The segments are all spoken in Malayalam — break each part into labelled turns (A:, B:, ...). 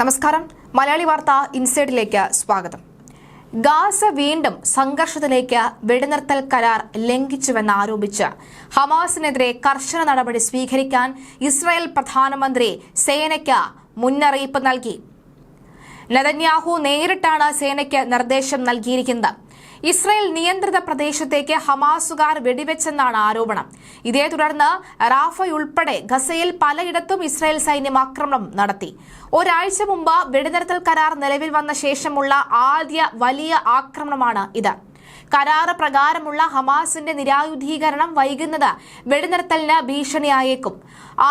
A: നമസ്കാരം. മലയാളി വാർത്ത ഇൻസൈഡിലേക്ക് സ്വാഗതം. ഗാസ വീണ്ടും സംഘർഷത്തിലേക്ക് വെടിനിർത്തൽ കരാർ ലംഘിച്ചുവെന്ന് ആരോപിച്ച് ഹമാസിനെതിരെ കർശന നടപടി സ്വീകരിക്കാൻ ഇസ്രായേൽ പ്രധാനമന്ത്രി സേനയ്ക്ക് മുന്നറിയിപ്പ് നൽകി. നെതന്യാഹു നേരിട്ടാണ് സേനയ്ക്ക് നിർദ്ദേശം നൽകിയിരിക്കുന്നത്. ഇസ്രായേൽ നിയന്ത്രിത പ്രദേശത്തേക്ക് ഹമാസുകാർ വെടിവെച്ചെന്നാണ് ആരോപണം. ഇതേ തുടർന്ന് റാഫയുൾപ്പെടെ ഗസയിൽ പലയിടത്തും ഇസ്രായേൽ സൈന്യം ആക്രമണം നടത്തി. ഒരാഴ്ച മുമ്പ് വെടിനിർത്തൽ കരാർ നിലവിൽ വന്ന ശേഷമുള്ള ആദ്യ വലിയ ആക്രമണമാണ് ഇത്. കരാറ് പ്രകാരമുള്ള ഹമാസിന്റെ നിരായുധീകരണം വൈകുന്നത് വെടിനിർത്തലിന് ഭീഷണിയായേക്കും.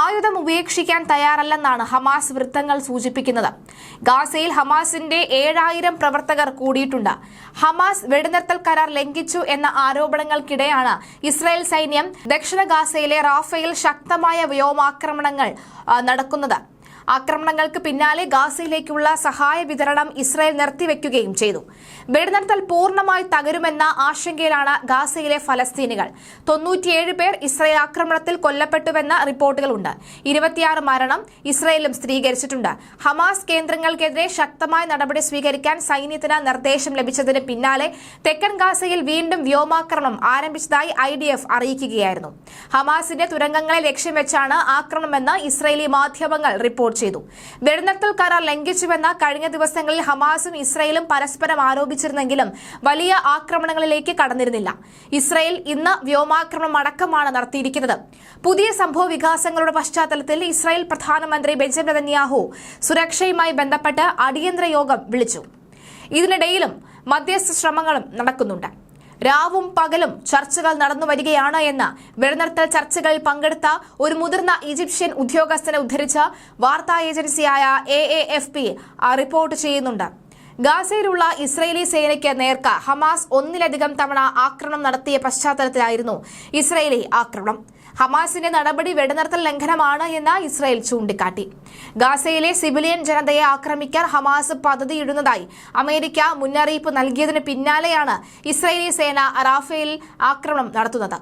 A: ആയുധം ഉപേക്ഷിക്കാൻ തയ്യാറല്ലെന്നാണ് ഹമാസ് വൃത്തങ്ങൾ സൂചിപ്പിക്കുന്നത്. ഗാസയിൽ ഹമാസിന്റെ ഏഴായിരം പ്രവർത്തകർ കൂടിയിട്ടുണ്ട്. ഹമാസ് വെടിനിർത്തൽ കരാർ ലംഘിച്ചു എന്ന ആരോപണങ്ങൾക്കിടെയാണ് ഇസ്രായേൽ സൈന്യം ദക്ഷിണ ഗാസയിലെ റാഫയിൽ ശക്തമായ വ്യോമാക്രമണങ്ങൾ നടക്കുന്നത്. ആക്രമണങ്ങൾക്ക് പിന്നാലെ ഗാസയിലേക്കുള്ള സഹായ വിതരണം ഇസ്രായേൽ നിർത്തിവെക്കുകയും ചെയ്തു. വെടിനിർത്തൽ പൂർണമായി തകരുമെന്ന ആശങ്കയിലാണ് ഗാസയിലെ ഫലസ്തീനികൾ. തൊണ്ണൂറ്റിയേഴ് പേർ ഇസ്രായേൽ ആക്രമണത്തിൽ കൊല്ലപ്പെട്ടുവെന്ന റിപ്പോർട്ടുകളുണ്ട്. ഇരുപത്തിയാറ് മരണം ഇസ്രായേലും സ്ഥിരീകരിച്ചിട്ടുണ്ട്. ഹമാസ് കേന്ദ്രങ്ങൾക്കെതിരെ ശക്തമായ നടപടി സ്വീകരിക്കാൻ സൈന്യത്തിന് നിർദ്ദേശം ലഭിച്ചതിന് പിന്നാലെ തെക്കൻ ഗാസയിൽ വീണ്ടും വ്യോമാക്രമണം ആരംഭിച്ചതായി ഐ ഡി എഫ് അറിയിക്കുകയായിരുന്നു. ഹമാസിന്റെ തുരങ്കങ്ങളെ ലക്ഷ്യം വെച്ചാണ് ആക്രമണമെന്ന് ഇസ്രായേലി മാധ്യമങ്ങൾ റിപ്പോർട്ട് ചെയ്തു. വെടിനിർത്തൽ കരാർ ലംഘിച്ചുവെന്ന കഴിഞ്ഞ ദിവസങ്ങളിൽ ഹമാസും ഇസ്രയേലും പരസ്പരം ആരോപിച്ചിരുന്നെങ്കിലും വലിയ ആക്രമണങ്ങളിലേക്ക് കടന്നിരുന്നില്ല. ഇസ്രയേൽ ഇന്ന് വ്യോമാക്രമണം അടക്കമാണ് നടത്തിയിരിക്കുന്നത്. പുതിയ സംഭവ വികാസങ്ങളുടെ പശ്ചാത്തലത്തിൽ ഇസ്രായേൽ പ്രധാനമന്ത്രി ബെഞ്ചമിൻ നെതന്യാഹു സുരക്ഷയുമായി ബന്ധപ്പെട്ട് അടിയന്തര യോഗം വിളിച്ചു. ഇതിനിടയിലും മധ്യസ്ഥ ശ്രമങ്ങളും നടക്കുന്നുണ്ട്. രാവും പകലും ചർച്ചകൾ നടന്നു വരികയാണ് എന്ന് വെടിനിർത്തൽ ചർച്ചകളിൽ പങ്കെടുത്ത ഒരു മുതിർന്ന ഈജിപ്ഷ്യൻ ഉദ്യോഗസ്ഥനെ ഉദ്ധരിച്ച വാർത്താ ഏജൻസിയായ എ പി റിപ്പോർട്ട് ചെയ്യുന്നുണ്ട്. ഗാസയിലുള്ള ഇസ്രയേലി സേനയ്ക്ക് നേർക്ക് ഹമാസ് ഒന്നിലധികം തവണ ആക്രമണം നടത്തിയ പശ്ചാത്തലത്തിലായിരുന്നു ഇസ്രയേലി ആക്രമണം. ഹമാസിന്റെ നടപടി വെടിനിർത്തൽ ലംഘനമാണ് എന്ന് ഇസ്രായേൽ ചൂണ്ടിക്കാട്ടി. ഗാസയിലെ സിവിലിയൻ ജനതയെ ആക്രമിക്കാൻ ഹമാസ് പദ്ധതിയിടുന്നതായി അമേരിക്ക മുന്നറിയിപ്പ് നൽകിയതിന് പിന്നാലെയാണ് ഇസ്രായേലി സേന റാഫേൽ ആക്രമണം നടത്തുന്നത്.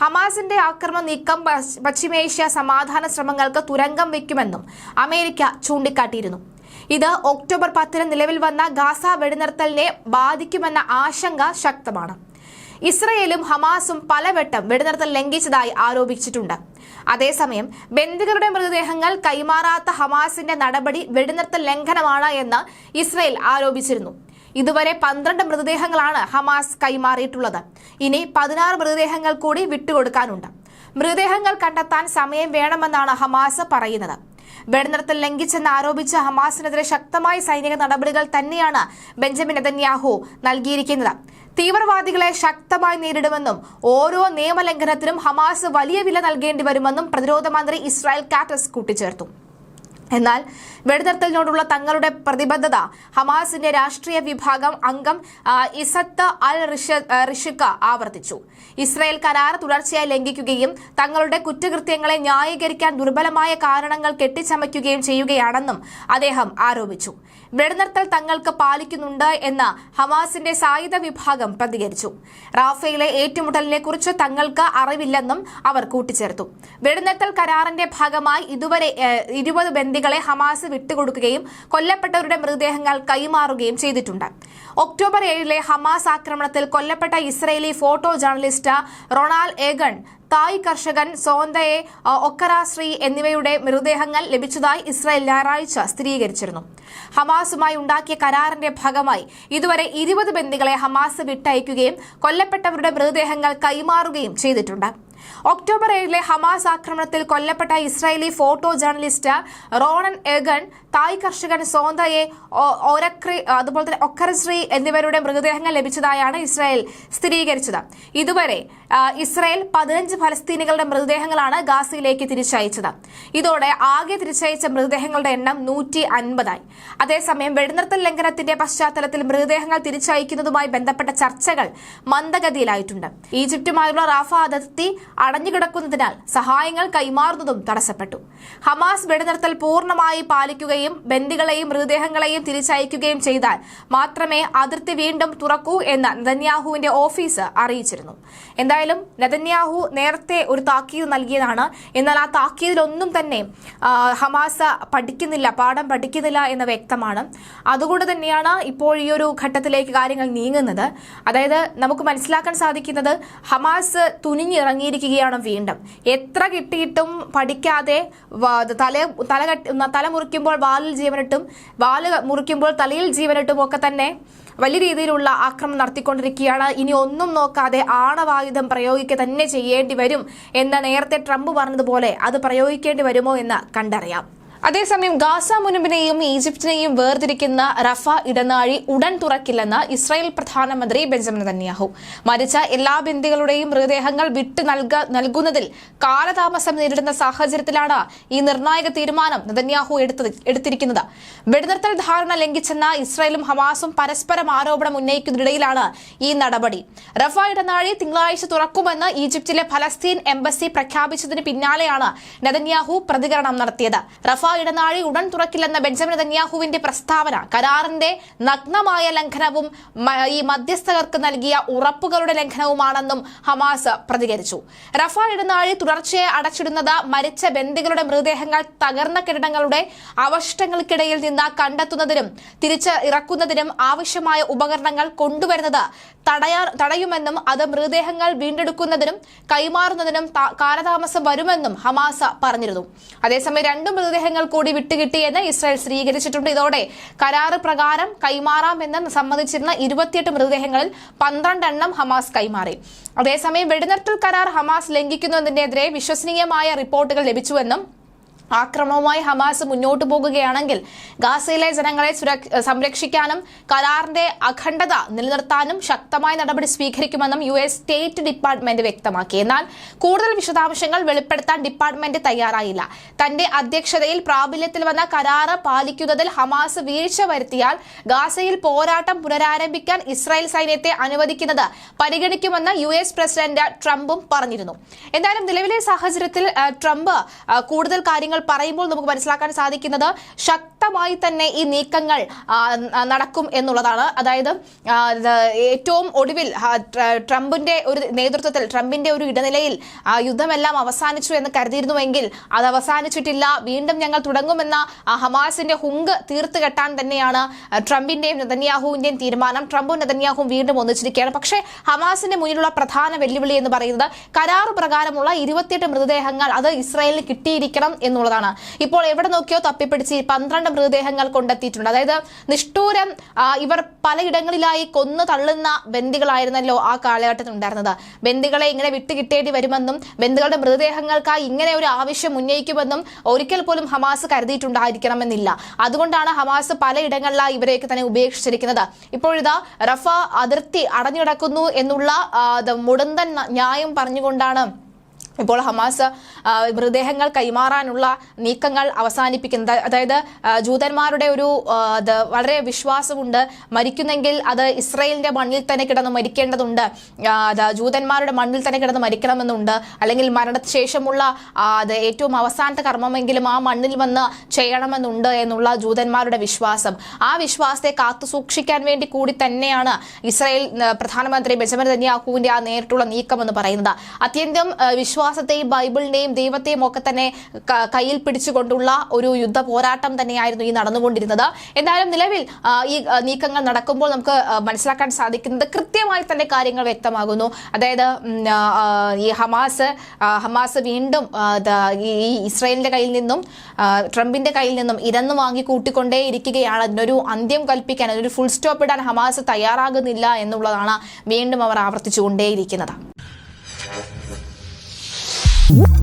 A: ഹമാസിന്റെ ആക്രമണ നീക്കം പശ്ചിമേഷ്യ സമാധാന ശ്രമങ്ങൾക്ക് തുരങ്കം വയ്ക്കുമെന്നും അമേരിക്ക ചൂണ്ടിക്കാട്ടിയിരുന്നു. ഇത് ഒക്ടോബർ പത്തിന് നിലവിൽ വന്ന ഗാസ വെടിനിർത്തലിനെ ബാധിക്കുമെന്ന ആശങ്ക ശക്തമാണ്. ഇസ്രയേലും ഹമാസും പലവട്ടം വെടിനിർത്തൽ ലംഘിച്ചതായി ആരോപിച്ചിട്ടുണ്ട്. അതേസമയം ബന്ദികളുടെ മൃതദേഹങ്ങൾ കൈമാറാത്ത ഹമാസിന്റെ നടപടി വെടിനിർത്തൽ ലംഘനമാണ് എന്ന് ഇസ്രയേൽ ആരോപിച്ചിരുന്നു. ഇതുവരെ പന്ത്രണ്ട് മൃതദേഹങ്ങളാണ് ഹമാസ് കൈമാറിയിട്ടുള്ളത്. ഇനി പതിനാറ് മൃതദേഹങ്ങൾ കൂടി വിട്ടുകൊടുക്കാനുണ്ട്. മൃതദേഹങ്ങൾ കണ്ടെത്താൻ സമയം വേണമെന്നാണ് ഹമാസ് പറയുന്നത്. വെടിനിർത്തൽ ലംഘിച്ചെന്ന് ആരോപിച്ച ഹമാസിനെതിരെ ശക്തമായ സൈനിക നടപടികൾ തന്നെയാണ് ബെഞ്ചമിൻ നെതന്യാഹു നൽകിയിരിക്കുന്നത്. തീവ്രവാദികളെ ശക്തമായി നേരിടുമെന്നും ഓരോ നിയമലംഘനത്തിനും ഹമാസ് വലിയ വില നൽകേണ്ടി വരുമെന്നും പ്രതിരോധ മന്ത്രി ഇസ്രായേൽ കാറ്റസ് കൂട്ടിച്ചേർത്തു. എന്നാൽ വെടിനിർത്തലിനോടുള്ള തങ്ങളുടെ പ്രതിബദ്ധത ഹമാസിന്റെ രാഷ്ട്രീയ വിഭാഗം അംഗം ഇസത്ത് അൽ റിഷിക്ക ആവർത്തിച്ചു. ഇസ്രായേൽ കരാർ തുടർച്ചയായി ലംഘിക്കുകയും തങ്ങളുടെ കുറ്റകൃത്യങ്ങളെ ന്യായീകരിക്കാൻ ദുർബലമായ കാരണങ്ങൾ കെട്ടിച്ചമയ്ക്കുകയും ചെയ്യുകയാണെന്നും അദ്ദേഹം ആരോപിച്ചു. വെടിനിർത്തൽ തങ്ങൾക്ക് പാലിക്കുന്നുണ്ട് എന്ന് ഹമാസിന്റെ സായുധ വിഭാഗം പ്രതികരിച്ചു. റാഫയിലെ ഏറ്റുമുട്ടലിനെ കുറിച്ച് തങ്ങൾക്ക് അറിവില്ലെന്നും അവർ കൂട്ടിച്ചേർത്തു. വെടിനിർത്തൽ കരാറിന്റെ ഭാഗമായി ഇതുവരെ ഇരുപത് ഇരുപത് ബന്ദികളെ ഹമാസ് വിട്ടുകൊടുക്കുകയും കൊല്ലപ്പെട്ടവരുടെ മൃതദേഹങ്ങൾ കൈമാറുകയും ചെയ്തിട്ടുണ്ട്. ഒക്ടോബർ ഏഴിലെ ഹമാസ് ആക്രമണത്തിൽ കൊല്ലപ്പെട്ട ഇസ്രയേലി ഫോട്ടോ ജേർണലിസ്റ്റ് റൊണാൾ ഏഗൺ തായ് കർഷകൻ സോന്തയെ ഒക്കരാശ്രീ എന്നിവയുടെ മൃതദേഹങ്ങൾ ലഭിച്ചതായി ഇസ്രായേൽ ഞായറാഴ്ച സ്ഥിരീകരിച്ചിരുന്നു. ഹമാസുമായി ഉണ്ടാക്കിയ കരാറിന്റെ ഭാഗമായി ഇതുവരെ ഇരുപത് ബന്ദികളെ ഹമാസ് വിട്ടയക്കുകയും കൊല്ലപ്പെട്ടവരുടെ മൃതദേഹങ്ങൾ കൈമാറുകയും ചെയ്തിട്ടുണ്ട്. ഒക്ടോബർ ഏഴിലെ ഹമാസ് ആക്രമണത്തിൽ കൊല്ലപ്പെട്ട ഇസ്രായേലി ഫോട്ടോ ജേർണലിസ്റ്റ് റോണൻ എഗൺ തായ് കർഷകൻ സോന്തയെ ഒരക്രി അതുപോലെ തന്നെ ഒക്കരശ്രീ എന്നിവരുടെ മൃതദേഹങ്ങൾ ലഭിച്ചതായാണ് ഇസ്രായേൽ സ്ഥിരീകരിച്ചത്. ഇതുവരെ ഇസ്രായേൽ പതിനഞ്ച് ഫലസ്തീനികളുടെ മൃതദേഹങ്ങളാണ് ഗാസയിലേക്ക് തിരിച്ചയച്ചത്. ഇതോടെ ആകെ തിരിച്ചയച്ച മൃതദേഹങ്ങളുടെ എണ്ണം നൂറ്റി അൻപതായി അതേസമയം വെടിനിർത്തൽ ലംഘനത്തിന്റെ പശ്ചാത്തലത്തിൽ മൃതദേഹങ്ങൾ തിരിച്ചയക്കുന്നതുമായി ബന്ധപ്പെട്ട ചർച്ചകൾ മന്ദഗതിയിലായിട്ടുണ്ട്. ഈജിപ്തുമായുള്ള റാഫ അതിർത്തി അടഞ്ഞുകിടക്കുന്നതിനാൽ സഹായങ്ങൾ കൈമാറുന്നതും തടസ്സപ്പെട്ടു. ഹമാസ് വെടിനിർത്തൽ പൂർണമായി പാലിക്കുകയും ആളുകളെയും ബന്ദികളെയും മൃതദേഹങ്ങളെയും തിരിച്ചയക്കുകയും ചെയ്താൽ മാത്രമേ അതിർത്തി വീണ്ടും തുറക്കൂ എന്ന് നെതന്യാഹുവിന്റെ ഓഫീസ് അറിയിച്ചിരുന്നു. എന്തായാലും നെതന്യാഹു നേരത്തെ ഒരു താക്കീത് നൽകിയതാണ്. എന്നാൽ ആ താക്കീതിലൊന്നും തന്നെ ഹമാസ പഠിക്കുന്നില്ല പാഠം പഠിക്കുന്നില്ല എന്ന് വ്യക്തമാണ്. അതുകൊണ്ട് തന്നെയാണ് ഇപ്പോൾ ഈ ഒരു ഘട്ടത്തിലേക്ക് കാര്യങ്ങൾ നീങ്ങുന്നത്. അതായത് നമുക്ക് മനസ്സിലാക്കാൻ സാധിക്കുന്നത് ഹമാസ് തുനിഞ്ഞിറങ്ങിയിരിക്കുകയാണ് വീണ്ടും. എത്ര കിട്ടിയിട്ടും പഠിക്കാതെ തല തല തല മുറിക്കുമ്പോൾ വാലിൽ ജീവനിട്ടും വാൽ മുറിക്കുമ്പോൾ തലയിൽ ജീവനിട്ടും ഒക്കെ തന്നെ വലിയ രീതിയിലുള്ള ആക്രമണം നടത്തിക്കൊണ്ടിരിക്കുകയാണ്. ഇനി ഒന്നും നോക്കാതെ ആണവായുധം പ്രയോഗിക്കുക തന്നെ ചെയ്യേണ്ടി വരും എന്ന് നേരത്തെ ട്രംപ് പറഞ്ഞതുപോലെ അത് പ്രയോഗിക്കേണ്ടി വരുമോ എന്ന് കണ്ടറിയാം. അതേസമയം ഗാസ മുനമ്പിനെയും ഈജിപ്തിനെയും വേർതിരിക്കുന്ന റഫ ഇടനാഴി ഉടൻ തുറക്കില്ലെന്ന് ഇസ്രായേൽ പ്രധാനമന്ത്രി ബെഞ്ചമിൻ നെതന്യാഹു. മരിച്ച എല്ലാ ബന്ദികളുടെയും മൃതദേഹങ്ങൾ വിട്ടു നൽക നൽകുന്നതിൽ കാലതാമസം നേരിടുന്ന സാഹചര്യത്തിലാണ് ഈ നിർണായക തീരുമാനം നെതന്യാഹു എടുത്തിരിക്കുന്നത്. വെടിനിർത്തൽ ധാരണ ലംഘിച്ചെന്ന ഇസ്രായേലും ഹമാസും പരസ്പരം ആരോപണം ഉന്നയിക്കുന്നതിനിടയിലാണ് ഈ നടപടി. റഫ ഇടനാഴി തിങ്കളാഴ്ച തുറക്കുമെന്ന് ഈജിപ്തിലെ ഫലസ്തീൻ എംബസി പ്രഖ്യാപിച്ചതിന് പിന്നാലെയാണ് നെതന്യാഹു പ്രതികരണം നടത്തിയത്. റഫ ഇടനാഴി ഉടൻ തുറക്കില്ലെന്ന ബെഞ്ചമിൻ നെതന്യാഹുവിന്റെ പ്രസ്താവന കരാറിന്റെ നഗ്നമായ ലംഘനവും ഈ മധ്യസ്ഥകർക്ക് നൽകിയ ഉറപ്പുകളുടെ ലംഘനവുമാണെന്നും ഹമാസ് പ്രതികരിച്ചു. റഫ ഇടനാഴി തുടർച്ചയെ അടച്ചിടുന്നത് മരിച്ച ബന്ദികളുടെ മൃതദേഹങ്ങൾ തകർന്ന കെട്ടിടങ്ങളുടെ അവശിഷ്ടങ്ങൾക്കിടയിൽ നിന്ന് കണ്ടെത്തുന്നതിനും തിരിച്ച് ഇറക്കുന്നതിനും ആവശ്യമായ ഉപകരണങ്ങൾ കൊണ്ടുവരുന്നത് തടയാ തടയുമെന്നും അത് മൃതദേഹങ്ങൾ വീണ്ടെടുക്കുന്നതിനും കൈമാറുന്നതിനും കാലതാമസം വരുമെന്നും ഹമാസ പറഞ്ഞിരുന്നു. അതേസമയം രണ്ട് മൃതദേഹങ്ങൾ കൂടി വിട്ടുകിട്ടിയെന്ന് ഇസ്രായേൽ സ്ഥിരീകരിച്ചിട്ടുണ്ട്. ഇതോടെ കരാറ് പ്രകാരം കൈമാറാമെന്ന് സമ്മതിച്ചിരുന്ന ഇരുപത്തിയെട്ട് മൃതദേഹങ്ങളിൽ പന്ത്രണ്ടെണ്ണം ഹമാസ് കൈമാറി. അതേസമയം വെടിനിർത്തൽ കരാർ ഹമാസ് ലംഘിക്കുന്നതിനെതിരെ വിശ്വസനീയമായ റിപ്പോർട്ടുകൾ ലഭിച്ചുവെന്നും ആക്രമണവുമായി ഹമാസ് മുന്നോട്ടു പോകുകയാണെങ്കിൽ ഗാസയിലെ ജനങ്ങളെ സംരക്ഷിക്കാനും കരാറിന്റെ അഖണ്ഡത നിലനിർത്താനും ശക്തമായ നടപടി സ്വീകരിക്കുമെന്നും യു എസ് സ്റ്റേറ്റ് ഡിപ്പാർട്ട്മെന്റ് വ്യക്തമാക്കി. എന്നാൽ കൂടുതൽ വിശദാംശങ്ങൾ വെളിപ്പെടുത്താൻ ഡിപ്പാർട്ട്മെന്റ് തയ്യാറായില്ല. തന്റെ അധ്യക്ഷതയിൽ പ്രാബല്യത്തിൽ വന്ന കരാറ് പാലിക്കുന്നതിൽ ഹമാസ് വീഴ്ച വരുത്തിയാൽ ഗാസയിൽ പോരാട്ടം പുനരാരംഭിക്കാൻ ഇസ്രായേൽ സൈന്യത്തെ അനുവദിക്കുന്നത് പരിഗണിക്കുമെന്ന് യു എസ് പ്രസിഡന്റ് ട്രംപും പറഞ്ഞിരുന്നു. എന്തായാലും നിലവിലെ സാഹചര്യത്തിൽ ട്രംപ് കൂടുതൽ കാര്യങ്ങൾ പറയുമ്പോൾ നമുക്ക് മനസ്സിലാക്കാൻ സാധിക്കുന്നത് ശക്തമായി തന്നെ ഈ നീക്കങ്ങൾ നടക്കും എന്നുള്ളതാണ്. അതായത് ഏറ്റവും ഒടുവിൽ ട്രംപിന്റെ ഒരു നേതൃത്വത്തിൽ ട്രംപിന്റെ ഒരു ഇടനിലയിൽ യുദ്ധമെല്ലാം അവസാനിച്ചു എന്ന് കരുതിയിരുന്നുവെങ്കിൽ അത് അവസാനിച്ചിട്ടില്ല. വീണ്ടും ഞങ്ങൾ തുടങ്ങുമെന്ന ഹമാസിന്റെ ഹുങ്ക് തീർത്ത് കെട്ടാൻ തന്നെയാണ് ട്രംപിന്റെയും നെതന്യാഹുവിന്റെയും തീരുമാനം. ട്രംപും നെതന്യാഹുവും വീണ്ടും ഒന്നിച്ചിരിക്കുകയാണ്. പക്ഷേ ഹമാസിന്റെ മുന്നിലുള്ള പ്രധാന വെല്ലുവിളി എന്ന് പറയുന്നത് കരാറ് പ്രകാരമുള്ള ഇരുപത്തിയെട്ട് മൃതദേഹങ്ങൾ അത് ഇസ്രായേലിന് കിട്ടിയിരിക്കണം എന്നുള്ളതാണ്. ഇപ്പോൾ എവിടെ നോക്കിയോ തപ്പിപ്പിടിച്ച് പന്ത്രണ്ട് മൃതദേഹങ്ങൾ കൊണ്ടെത്തിയിട്ടുണ്ട്. അതായത് നിഷ്ഠൂരം ഇവർ പലയിടങ്ങളിലായി കൊന്നു തള്ളുന്ന ബന്ദികളായിരുന്നല്ലോ ആ കാലഘട്ടത്തിൽ ഉണ്ടായിരുന്നത്. ബന്ദികളെ ഇങ്ങനെ വിട്ടുകിട്ടേണ്ടി വരുമെന്നും ബന്ദികളുടെ മൃതദേഹങ്ങൾക്കായി ഇങ്ങനെ ഒരു ആവശ്യം ഉന്നയിക്കുമെന്നും ഒരിക്കൽ പോലും ഹമാസ് കരുതിയിട്ടുണ്ടായിരിക്കണമെന്നില്ല. അതുകൊണ്ടാണ് ഹമാസ് പലയിടങ്ങളിലായി ഇവരെയൊക്കെ തന്നെ ഉപേക്ഷിച്ചിരിക്കുന്നത്. ഇപ്പോഴിതാ റഫ അതിർത്തി അടഞ്ഞിടക്കുന്നു എന്നുള്ള മുടന്തൻ ന്യായം പറഞ്ഞുകൊണ്ടാണ് ഇപ്പോൾ ഹമാസ് മൃതദേഹങ്ങൾ കൈമാറാനുള്ള നീക്കങ്ങൾ അവസാനിപ്പിക്കുന്നത്. അതായത് ജൂതന്മാരുടെ ഒരു വളരെ വിശ്വാസമുണ്ട്. മരിക്കുന്നെങ്കിൽ അത് ഇസ്രയേലിന്റെ മണ്ണിൽ തന്നെ കിടന്ന് മരിക്കേണ്ടതുണ്ട്. ജൂതന്മാരുടെ മണ്ണിൽ തന്നെ കിടന്ന് മരിക്കണമെന്നുണ്ട്. അല്ലെങ്കിൽ മരണശേഷമുള്ള അത് ഏറ്റവും അവസാനത്തെ കർമ്മമെങ്കിലും ആ മണ്ണിൽ വന്ന് ചെയ്യണമെന്നുണ്ട് എന്നുള്ള ജൂതന്മാരുടെ വിശ്വാസം. ആ വിശ്വാസത്തെ കാത്തു സൂക്ഷിക്കാൻ വേണ്ടി കൂടി തന്നെയാണ് ഇസ്രായേൽ പ്രധാനമന്ത്രി ബെഞ്ചമിൻ നെതന്യാഹുവിന്റെ ആ നേരിട്ടുള്ള നീക്കം എന്ന് പറയുന്നത്. അത്യന്തം ആ, വിശ്വാസത്തെയും ബൈബിളിനെയും ദൈവത്തെയും ഒക്കെ തന്നെ കയ്യിൽ പിടിച്ചുകൊണ്ടുള്ള ഒരു യുദ്ധ പോരാട്ടം തന്നെയായിരുന്നു ഈ നടന്നുകൊണ്ടിരുന്നത്. എന്തായാലും നിലവിൽ ഈ നീക്കങ്ങൾ നടക്കുമ്പോൾ നമുക്ക് മനസ്സിലാക്കാൻ സാധിക്കുന്നത് കൃത്യമായി തന്നെ കാര്യങ്ങൾ വ്യക്തമാകുന്നു. അതായത് ഈ ഹമാസ് ഹമാസ് വീണ്ടും ഈ ഇസ്രായേലിന്റെ കയ്യിൽ നിന്നും ട്രംപിന്റെ കയ്യിൽ നിന്നും ഇരന്ന് വാങ്ങി കൂട്ടിക്കൊണ്ടേ ഇരിക്കുകയാണ്. അതിനൊരു അന്ത്യം കൽപ്പിക്കാൻ അതിനൊരു ഫുൾ സ്റ്റോപ്പ് ഇടാൻ ഹമാസ് തയ്യാറാകുന്നില്ല എന്നുള്ളതാണ് വീണ്ടും അവർ ആവർത്തിച്ചുകൊണ്ടേയിരിക്കുന്നത്. Woo!